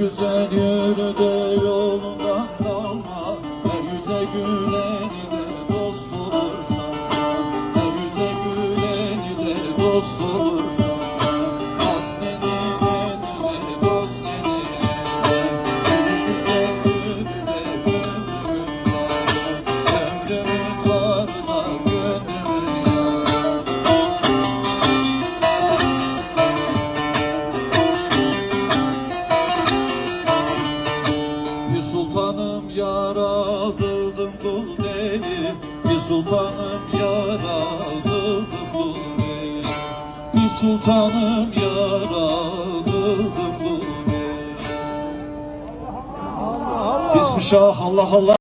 güzel yürü de yolundan kalma. Her yüze güleni de dost olur sana Her yüze güleni de dost olur sultanım yaraldım kul deli Bir sultanım yaraldım kul deli Bir sultanım yaraldım kul deli Bismillah Allah Allah